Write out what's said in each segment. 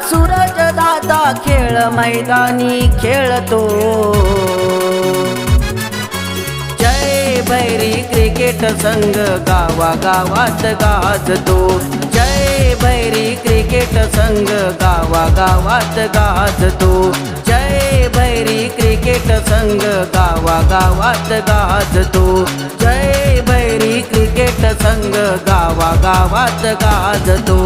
सूरज दादा खेळ मैदानी खेळतो. जय भैरी क्रिकेट संघ गावा गावात गाजतो. जय भैरी क्रिकेट संघ गावा गावात गाजतो. जय भैरी क्रिकेट संघ गावा गावात गाजतो. जय भैरी क्रिकेट संघ गावा गावात गाजतो.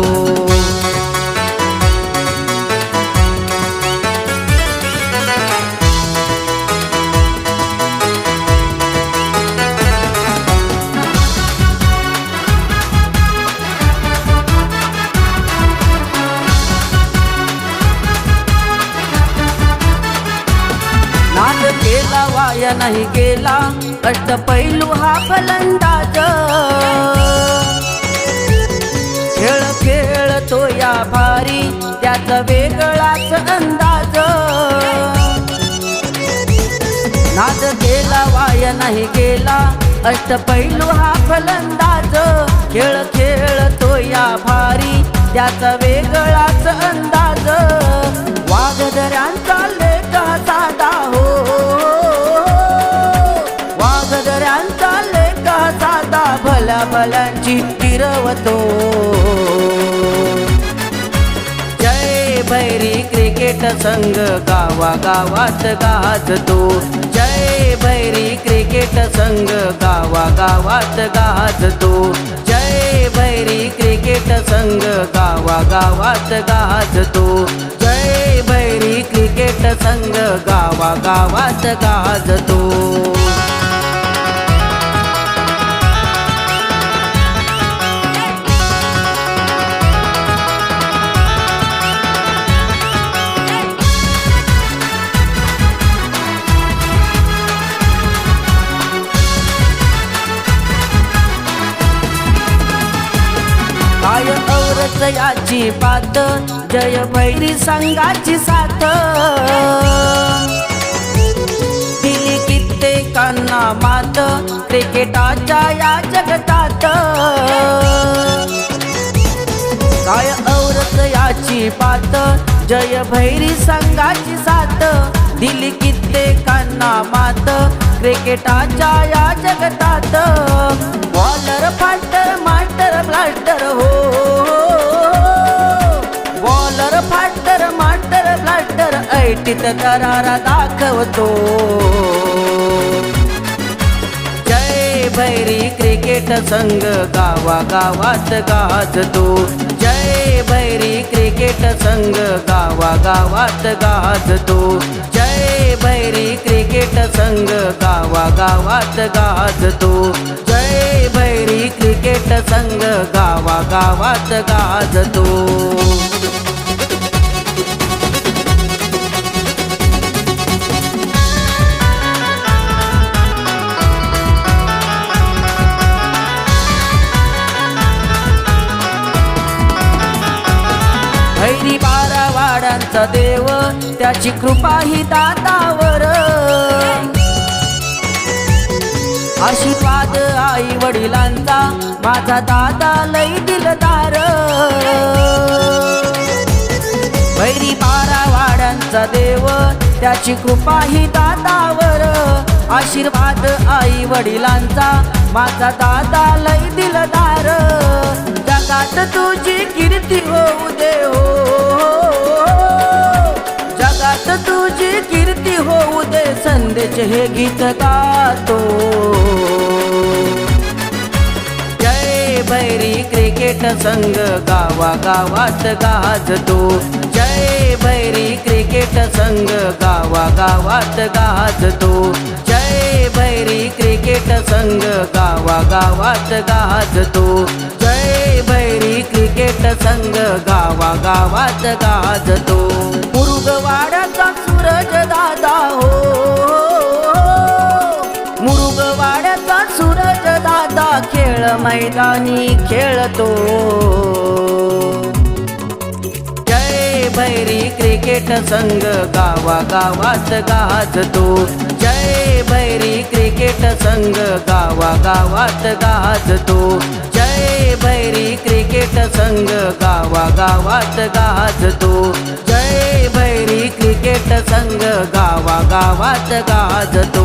केला नाही गेला अष्ट पैलू हा फलंदाज. खेळ खेळतो या भारी त्याचा वेगळाच अंदाज. नाद केला वाया नाही गेला अष्ट पैलू हा फलंदाज. खेळ खेळतो या भारी त्याचा वेगळाच भल्या तिरवतो फिरवतो. जय भैरी क्रिकेट संघ गावा गावात गाजतो. जय भैरी क्रिकेट संघ गावा गावात गाजतो. जय भैरी क्रिकेट संघ गावा गावात गाजतो. जय भैरी क्रिकेट संघ गावा गावात गाजतो. काय औरत याची पात जय भैरी संघाची साथ. दिली कित्येकांना मात क्रिकेटाच्या या जगतात. काय औरत याची पात जय भैरी संघाची साथ. दिली कित्येकांना मात क्रिकेटाच्या या जगतात. बॉलर भेटीत दरारा दाखवतो. जय भैरी क्रिकेट संघ गावा गावात गाजतो. जय भैरी क्रिकेट संघ गावा गावात गाजतो. जय भैरी क्रिकेट संघ गावा गावात गाजतो. जय भैरी क्रिकेट संघ गावा गावात गाजतो. वाड्यांचा देव त्याची कृपा ही दातावर. आशीर्वाद आई वडिलांचा माझा दादा लई दिलदार. भैरी बारा वाड्यांचा देव त्याची कृपा ही दातावर. आशीर्वाद आई वडिलांचा माझा दादा लई दिलदार. जगात तुझी कीर्ती होऊ दे हो, हो, हो जगात तुझी कीर्ती होऊ दे संदेश हे गीत गातो. जय भैरी क्रिकेट संघ गावा गावात गाजतो. जय भैरी क्रिकेट संघ गावा गावात गाजतो. जय भैरी क्रिकेट संघ गावा गावात गाजतो. गावा गावात गाजतो. मुरुगवाड्याचा सूरज दादा हो. मुरुगवाड्याचा सूरज दादा खेळ मैदानी खेळतो. जय भैरी क्रिकेट संघ गावा गावात गाजतो. जय भैरी क्रिकेट संघ गावा गावात गाजतो. जय भैरी क्रिकेट संघ गावा गावात गाजतो. जय भैरी क्रिकेट संघ गावा गावात गाजतो.